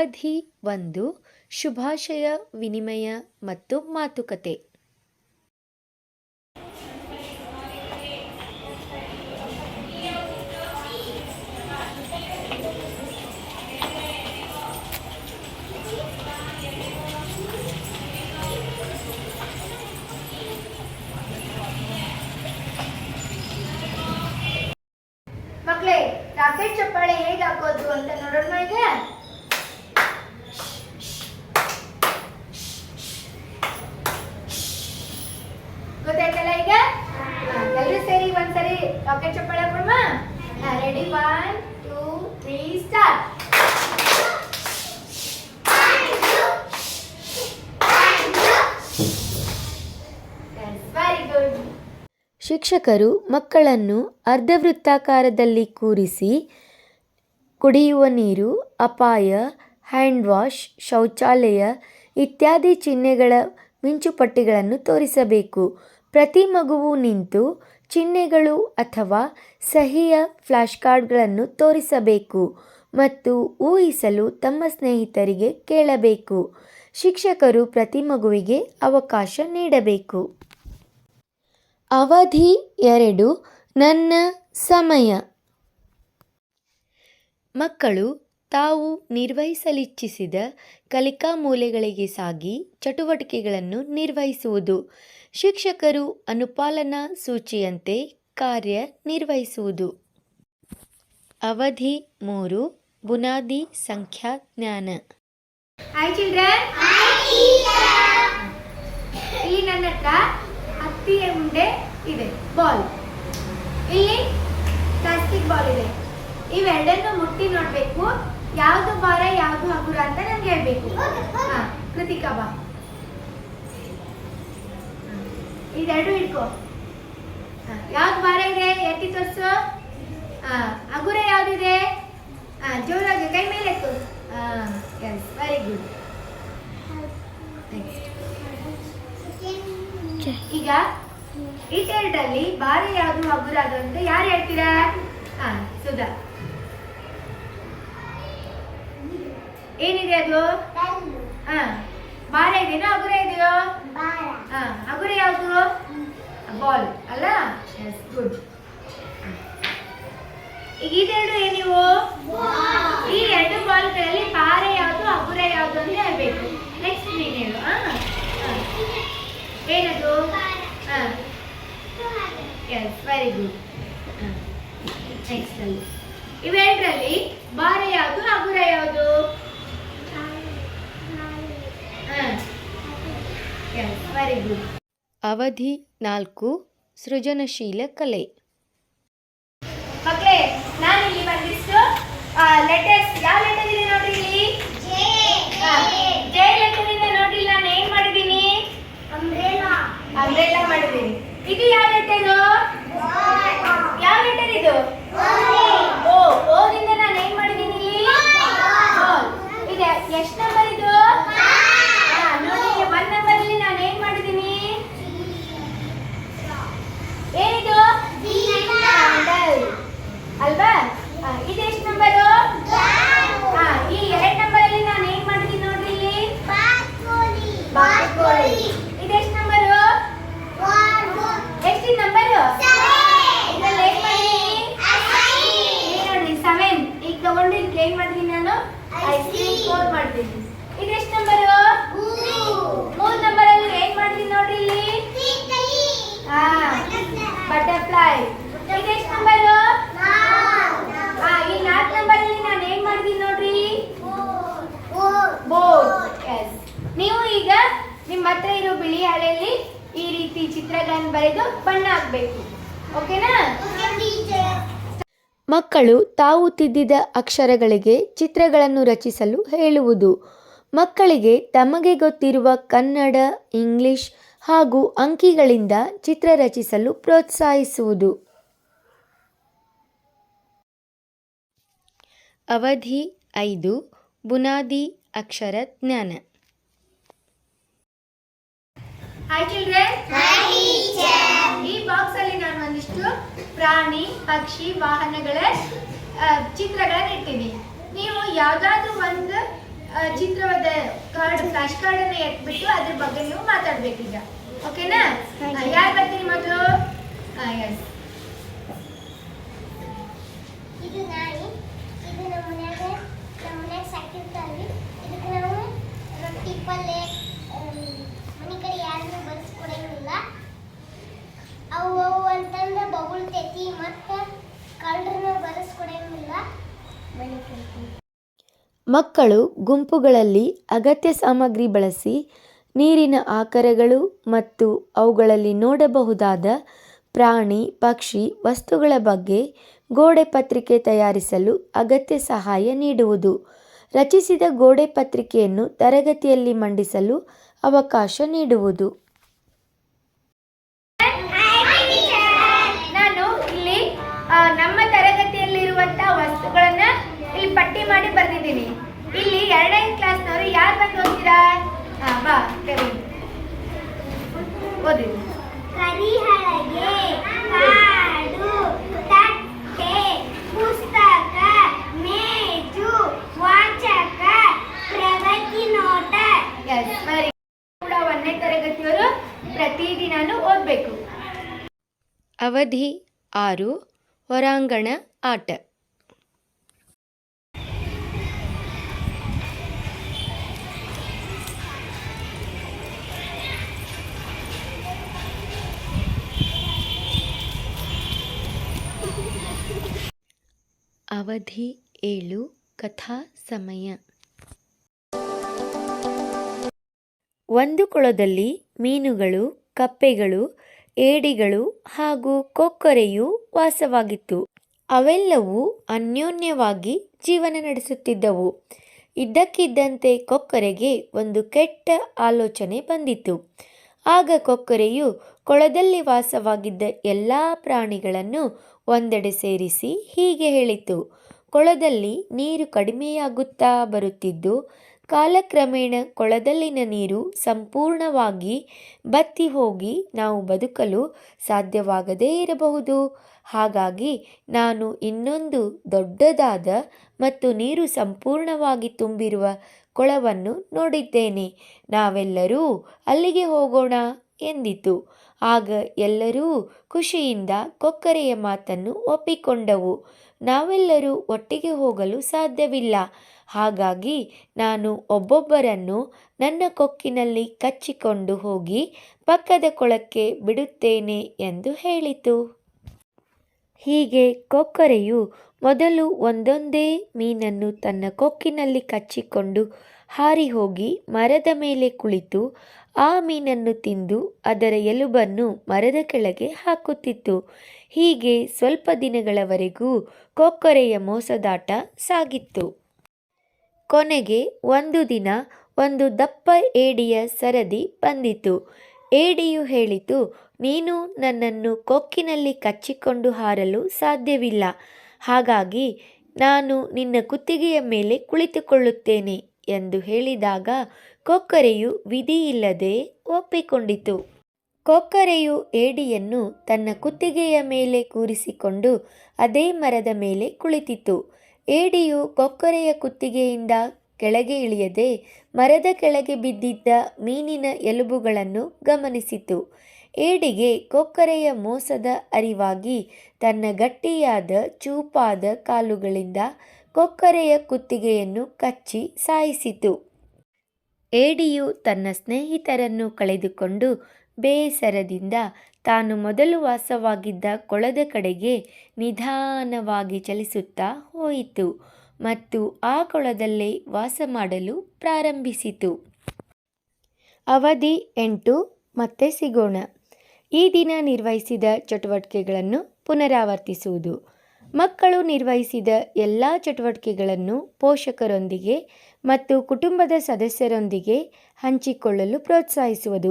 ಅವಧಿ ಒಂದು ಶುಭಾಶಯ ವಿನಿಮಯ ಮತ್ತು ಮಾತುಕತೆ. ಮಕ್ಕಳೇ ರಾಕೆಟ್ ಚಪ್ಪಾಳೆ ಹೇಗೆ ಹಾಕೋದು ಅಂತ ನೋಡೋಣ ಈಗ ಗೊತ್ತಾಯ್ತಲ್ಲ ಈಗ ಎಲ್ಲರೂ ಒಂದ್ಸರಿ rocket ready one two three start ಶಿಕ್ಷಕರು ಮಕ್ಕಳನ್ನು ಅರ್ಧವೃತ್ತಾಕಾರದಲ್ಲಿ ಕೂರಿಸಿ ಕುಡಿಯುವ ನೀರು, ಅಪಾಯ, ಹ್ಯಾಂಡ್ ವಾಶ್, ಶೌಚಾಲಯ ಇತ್ಯಾದಿ ಚಿಹ್ನೆಗಳ ಮಿಂಚುಪಟ್ಟಿಗಳನ್ನು ತೋರಿಸಬೇಕು. ಪ್ರತಿ ಮಗುವು ನಿಂತು ಚಿಹ್ನೆಗಳು ಅಥವಾ ಸಹಿಯ ಫ್ಲ್ಯಾಶ್ ಕಾರ್ಡ್ಗಳನ್ನು ತೋರಿಸಬೇಕು ಮತ್ತು ಊಹಿಸಲು ತಮ್ಮ ಸ್ನೇಹಿತರಿಗೆ ಕೇಳಬೇಕು. ಶಿಕ್ಷಕರು ಪ್ರತಿ ಮಗುವಿಗೆ ಅವಕಾಶ ನೀಡಬೇಕು. ಅವಧಿ ಎರಡು, ನನ್ನ ಸಮಯ. ಮಕ್ಕಳು ತಾವು ನಿರ್ವಹಿಸಲಿಚ್ಛಿಸಿದ ಕಲಿಕಾ ಮೂಲೆಗಳಿಗೆ ಸಾಗಿ ಚಟುವಟಿಕೆಗಳನ್ನು ನಿರ್ವಹಿಸುವುದು. ಶಿಕ್ಷಕರು ಅನುಪಾಲನಾ ಸೂಚಿಯಂತೆ ಕಾರ್ಯ ನಿರ್ವಹಿಸುವುದು. ಅವಧಿ ಮೂರು ಬುನಾದಿ ಸಂಖ್ಯಾ ಜ್ಞಾನ. ಚಿಲ್ಡ್ರನ್ ಇಲ್ಲಿ ನನ್ನ ಹತ್ರ ಹತ್ತಿಯ ಉಂಡೆ ಇದೆ ಬಾಲ್ ಇಲ್ಲಿ ಪ್ಲಾಸ್ಟಿಕ್ ಬಾಲ್ ಇದೆ. ಇವೆರಡನ್ನು ಮುಟ್ಟಿ ನೋಡ್ಬೇಕು. ಯಾವ್ದು ಭಾರ ಯಾವ್ದು ಹಗುರ ಅಂತ ನನ್ಗೆ ಹೇಳ್ಬೇಕು. ಹಾ, ಕೃತಿಕಾ ಬಾ. ಇದೆರಡು ಹಿಡ್ಕೋ. ಯಾವ್ದು ಭಾರ ಇದೆ? ಎತ್ತಿ ತೋರ್ಸು. ಹಾ, ಹಗುರ ಯಾವ್ದಿದೆ? ಜೋರಾಗಿ ಕೈ ಮೇಲೆ ಎತ್ತು ಎಸ್ ವೆರಿ ಗುಡ್ ಈಗ ಇದೆರಡಲ್ಲಿ ಭಾರ ಯಾವುದು ಹಗುರ ಅದು ಅಂತ ಯಾರು ಹೇಳ್ತೀರಾ? ಹಾ, ಸುಧಾ. ಏನಿದೆ ಅದು? ಹಾ. ಬಾರ ಇದೆಯಾ? ಅಗುರ ಇದೆಯೋ? ಹಾ. ಯಾವ್ದು? ಬಾಲ್. ಅಲ್ಲ? ಎಸ್ ಗುಡ್ ಈಗ ಇದೆರಡು ಏನಿವು ಈ ಎರಡು ಬಾಲ್ಗಳಲ್ಲಿ ಭಾರ ಯಾವುದು, ಅಗುರ ಯಾವುದು ಅಂತ ಹೇಳ್ಬೇಕು. ನೆಕ್ಸ್ಟ್ ನೀನು ಹೇಳು. ಏನದು? ಎಸ್ ವೆರಿ ಗುಡ್ ನೆಕ್ಸ್ಟ್ ಅಲ್ಲಿ. ಇವೆರಡರಲ್ಲಿ ಬಾರ ಯಾವುದು, ಅಗುರ ಯಾವುದು? ವೆರಿ ಗುಡ್ ಅವಧಿ ನಾಲ್ಕು ಸೃಜನಶೀಲ ಕಲೆ. ಮಕ್ಕಳೇ ನಾನು ಇಲ್ಲಿ ಬಂದಿಷ್ಟು ಲೆಟರ್ಸ್ ಯಾವ ಲೆಟರ್ ಇದೆ ನೋಡ್ರಿ? ಇಲ್ಲಿ ಜೆ ಲೆಟರ್ ಇಂದ ನೋಡ್ರಿ ನಾನು ಏನ್ ಮಾಡಿದೀನಿ ಅಂಬ್ರೆಲಾ ಮಾಡಿದೀನಿ ಇದು ಯಾವ ಲೆಟರ್ ಯಾವ ಲೆಟರ್ ಇದು? ಓ ಓದಿಂದ ನಾನು ಏನ್ ಮಾಡಿದೀನಿ ಇಲ್ಲಿ. ಇದು ಎಷ್ಟು ನಂಬರ್ ಇದು ಹಾ, ನೋಡಿ ಒನ್ ನಂಬರ್ ಅಲ್ಲಿ ನಾನು ಏನ್ ಮಾಡಿದೀನಿ ಏನಿದು ಕ್ಯಾಂಡಲ್ ಅಲ್ವಾ ಆ, ಇದು ಎಷ್ಟು ನಂಬರು ಹಾ ಈ ಎರಡ್ ನಂಬರ್ ಅಲ್ಲಿ ನಾನು ಏನ್ ಮಾಡಿದೀನಿ ನೋಡ್ರಿ ಇಲ್ಲಿ ಬಾತುಕೋಳಿ ಇದು ಎಷ್ಟು ನಂಬರು ಎಷ್ಟು ನಂಬರು ಇದ್ರಲ್ಲಿ ಏನ್ ಮಾಡಿದೀನಿ ಇಲ್ಲಿ ನೋಡ್ರಿ ಸೆವೆನ್ ಈಗ ತಗೊಂಡು ಇದಕ್ಕೆ ಏನ್ ಮಾಡಿದೀನಿ ನಾನು ಐಸ್ ಕ್ರೀಮ್ ಕೋಟ್ ಮಾಡ್ತೀನಿ ಇದು ಎಷ್ಟು ನಂಬರು ಮೂರ್ ನಂಬರ್ ಅಲ್ಲಿ ಏನ್ ಮಾಡಿದೀನಿ ನೋಡ್ರಿ ಇಲ್ಲಿ ಹಾ ಬಟರ್ಫ್ಲೈ ಇದು ಎಷ್ಟು ನಂಬರು ಹಾ ಈ ನಾಲ್ಕು ನಂಬರ್ ಅಲ್ಲಿ ನಾನು ಏನ್ ಮಾಡಿದೀನಿ ನೋಡ್ರಿ ಬೋರ್ಡ್ ಎಸ್ ನೀವು ಈಗ ನಿಮ್ಮ ಹತ್ರ ಇರೋ ಬಿಳಿ ಹಾಳೆಯಲ್ಲಿ ಈ ರೀತಿ ಚಿತ್ರಗಳನ್ನು ಬರೆದು ಬಣ್ಣ ಹಾಕ್ಬೇಕು. ಓಕೆನಾ? ಮಕ್ಕಳು ತಾವು ತಿದ್ದಿದ ಅಕ್ಷರಗಳಿಗೆ ಚಿತ್ರಗಳನ್ನು ರಚಿಸಲು ಹೇಳುವುದು. ಮಕ್ಕಳಿಗೆ ತಮಗೆ ಗೊತ್ತಿರುವ ಕನ್ನಡ, ಇಂಗ್ಲಿಷ್ ಹಾಗೂ ಅಂಕಿಗಳಿಂದ ಚಿತ್ರ ರಚಿಸಲು ಪ್ರೋತ್ಸಾಹಿಸುವುದು. ಅವಧಿ ಐದು, ಬುನಾದಿ ಅಕ್ಷರ ಜ್ಞಾನ. ಹಾಯ್ ಚಿಲ್ಡ್ರನ್ ಈ ಬಾಕ್ಸ್ ಅಲ್ಲಿ ನಾನು ಒಂದಿಷ್ಟು ಪ್ರಾಣಿ ಪಕ್ಷಿ ವಾಹನಗಳ ಚಿತ್ರಗಳನ್ನ ಇಟ್ಟಿದ್ದೀನಿ. ನೀವು ಯಾವ್ದಾದ್ರು ಒಂದು ಚಿತ್ರವಾದ ಕಾರ್ಡ್ ಫ್ಲಾಶ್ ಕಾರ್ಡ್ ಅನ್ನ ಎತ್ಬಿಟ್ಟು ಅದ್ರ ಬಗ್ಗೆ ನೀವು ಮಾತಾಡ್ಬೇಕೀಗ. ಓಕೆನಾ ಯಾರು ಬರ್ತೀರಿ ಮೊದಲು? ಎಸ್ ಇದು ನಾಯಿ ಇದು ನಮ್ಮ ಮನ್ಯಾಗ ನಮ್ಮ ಮನ್ಯಾಗ ಸಾಕಿರ್ತಾವ್ರಿ ಇದಕ್ಕೆ ನಾವು ರೊಟ್ಟಿ ಪಲ್ಯ ಮಕ್ಕಳು ಗುಂಪುಗಳಲ್ಲಿ ಅಗತ್ಯ ಸಾಮಗ್ರಿ ಬಳಸಿ ನೀರಿನ ಆಕಾರಗಳು ಮತ್ತು ಅವುಗಳಲ್ಲಿ ನೋಡಬಹುದಾದ ಪ್ರಾಣಿ, ಪಕ್ಷಿ ವಸ್ತುಗಳ ಬಗ್ಗೆ ಗೋಡೆ ಪತ್ರಿಕೆ ತಯಾರಿಸಲು ಅಗತ್ಯ ಸಹಾಯ ನೀಡುವುದು. ರಚಿಸಿದ ಗೋಡೆ ಪತ್ರಿಕೆಯನ್ನು ತರಗತಿಯಲ್ಲಿ ಮಂಡಿಸಲು ಅವಕಾಶ ನೀಡುವುದು. ಬರ್ದಿದ್ದೀನಿ ಇಲ್ಲಿ ಎರಡನೇ ಕ್ಲಾಸ್ನವರು ಯಾರು ಬಂದು ಓದ್ತೀರಾ? ಹಾ ಬಾ ಕರಿ. ಓದಿ ಕರಿಹಳಗೆ ಕಾಡು ತಟ್ಟೆ ಪುಸ್ತಕ ಮೇಜು ವಾಚಕ ಪ್ರಗತಿ ನೋಟ. ಎಸ್ ವೆರಿ ಕೂಡ ಒಂದನೇ ತರಗತಿಯವರು ಪ್ರತಿದಿನಾನು ಓದಬೇಕು. ಅವಧಿ ಆರು ಹೊರಾಂಗಣ ಆಟ. ಅವಧಿ ಏಳು, ಕಥಾ ಸಮಯ. ಒಂದು ಕೊಳದಲ್ಲಿ ಮೀನುಗಳು, ಕಪ್ಪೆಗಳು, ಏಡಿಗಳು ಹಾಗೂ ಕೊಕ್ಕರೆಯು ವಾಸವಾಗಿತ್ತು. ಅವೆಲ್ಲವೂ ಅನ್ಯೋನ್ಯವಾಗಿ ಜೀವನ ನಡೆಸುತ್ತಿದ್ದವು. ಇದ್ದಕ್ಕಿದ್ದಂತೆ ಕೊಕ್ಕರೆಗೆ ಒಂದು ಕೆಟ್ಟ ಆಲೋಚನೆ ಬಂದಿತು ಆಗ ಕೊಕ್ಕರೆಯು ಕೊಳದಲ್ಲಿ ವಾಸವಾಗಿದ್ದ ಎಲ್ಲ ಪ್ರಾಣಿಗಳನ್ನು ಒಂದೆಡೆ ಸೇರಿಸಿ ಹೀಗೆ ಹೇಳಿತು. ಕೊಳದಲ್ಲಿ ನೀರು ಕಡಿಮೆಯಾಗುತ್ತಾ ಬರುತ್ತಿದ್ದು, ಕಾಲಕ್ರಮೇಣ ಕೊಳದಲ್ಲಿನ ನೀರು ಸಂಪೂರ್ಣವಾಗಿ ಬತ್ತಿ ಹೋಗಿ ನಾವು ಬದುಕಲು ಸಾಧ್ಯವಾಗದೇ ಇರಬಹುದು. ಹಾಗಾಗಿ ನಾನು ಇನ್ನೊಂದು ದೊಡ್ಡದಾದ ಮತ್ತು ನೀರು ಸಂಪೂರ್ಣವಾಗಿ ತುಂಬಿರುವ ಕೊಳವನ್ನು ನೋಡಿದ್ದೇನೆ. ನಾವೆಲ್ಲರೂ ಅಲ್ಲಿಗೆ ಹೋಗೋಣ ಎಂದಿತು. ಆಗ ಎಲ್ಲರೂ ಖುಷಿಯಿಂದ ಕೊಕ್ಕರೆಯ ಮಾತನ್ನು ಒಪ್ಪಿಕೊಂಡವು. ನಾವೆಲ್ಲರೂ ಒಟ್ಟಿಗೆ ಹೋಗಲು ಸಾಧ್ಯವಿಲ್ಲ. ಹಾಗಾಗಿ ನಾನು ಒಬ್ಬೊಬ್ಬರನ್ನು ನನ್ನ ಕೊಕ್ಕಿನಲ್ಲಿ ಕಚ್ಚಿಕೊಂಡು ಹೋಗಿ ಪಕ್ಕದ ಕೊಳಕ್ಕೆ ಬಿಡುತ್ತೇನೆ ಎಂದು ಹೇಳಿತು. ಹೀಗೆ ಕೊಕ್ಕರೆಯು ಮೊದಲು ಒಂದೊಂದೇ ಮೀನನ್ನು ತನ್ನ ಕೊಕ್ಕಿನಲ್ಲಿ ಕಚ್ಚಿಕೊಂಡು ಹಾರಿ ಹೋಗಿ ಮರದ ಮೇಲೆ ಕುಳಿತು ಆ ಮೀನನ್ನು ತಿಂದು ಅದರ ಎಲುಬನ್ನು ಮರದ ಕೆಳಗೆ ಹಾಕುತ್ತಿತ್ತು. ಹೀಗೆ ಸ್ವಲ್ಪ ದಿನಗಳವರೆಗೂ ಕೊಕ್ಕರೆಯ ಮೋಸದಾಟ ಸಾಗಿತ್ತು. ಕೊನೆಗೆ ಒಂದು ದಿನ ಒಂದು ದಪ್ಪ ಏಡಿಯ ಸರದಿ ಬಂದಿತು. ಏಡಿಯು ಹೇಳಿತು ನೀನು ನನ್ನನ್ನು ಕೊಕ್ಕಿನಲ್ಲಿ ಕಚ್ಚಿಕೊಂಡು ಹಾರಲು ಸಾಧ್ಯವಿಲ್ಲ. ಹಾಗಾಗಿ ನಾನು ನಿನ್ನ ಕುತ್ತಿಗೆಯ ಮೇಲೆ ಕುಳಿತುಕೊಳ್ಳುತ್ತೇನೆ. ಎಂದು ಹೇಳಿದಾಗ ಕೊಕ್ಕರೆಯು ವಿಧಿಯಿಲ್ಲದೆ ಒಪ್ಪಿಕೊಂಡಿತು. ಕೊಕ್ಕರೆಯು ಏಡಿಯನ್ನು ತನ್ನ ಕುತ್ತಿಗೆಯ ಮೇಲೆ ಕೂರಿಸಿಕೊಂಡು ಅದೇ ಮರದ ಮೇಲೆ ಕುಳಿತಿತು ಏಡಿಯು ಕೊಕ್ಕರೆಯ ಕುತ್ತಿಗೆಯಿಂದ ಕೆಳಗೆ ಇಳಿಯದೆ ಮರದ ಕೆಳಗೆ ಬಿದ್ದಿದ್ದ ಮೀನಿನ ಎಲುಬುಗಳನ್ನು ಗಮನಿಸಿತು. ಏಡಿಗೆ ಕೊಕ್ಕರೆಯ ಮೋಸದ ಅರಿವಾಗಿ ತನ್ನ ಗಟ್ಟಿಯಾದ ಚೂಪಾದ ಕಾಲುಗಳಿಂದ ಕೊಕ್ಕರೆಯ ಕುತ್ತಿಗೆಯನ್ನು ಕಚ್ಚಿ ಸಾಯಿಸಿತು. ಏಡಿಯು ತನ್ನ ಸ್ನೇಹಿತರನ್ನು ಕಳೆದುಕೊಂಡು ಬೇಸರದಿಂದ ತಾನು ಮೊದಲು ವಾಸವಾಗಿದ್ದ ಕೊಳದ ಕಡೆಗೆ ನಿಧಾನವಾಗಿ ಚಲಿಸುತ್ತಾ ಹೋಯಿತು ಮತ್ತು ಆ ಕೊಳದಲ್ಲೇ ವಾಸ ಮಾಡಲು ಪ್ರಾರಂಭಿಸಿತು. ಅವಧಿ ಎಂಟು, ಮತ್ತೆ ಸಿಗೋಣ. ಈ ದಿನ ನಿರ್ವಹಿಸಿದ ಚಟುವಟಿಕೆಗಳನ್ನು ಪುನರಾವರ್ತಿಸುವುದು. ಮಕ್ಕಳು ನಿರ್ವಹಿಸಿದ ಎಲ್ಲ ಚಟುವಟಿಕೆಗಳನ್ನು ಪೋಷಕರೊಂದಿಗೆ ಮತ್ತು ಕುಟುಂಬದ ಸದಸ್ಯರೊಂದಿಗೆ ಹಂಚಿಕೊಳ್ಳಲು ಪ್ರೋತ್ಸಾಹಿಸುವುದು.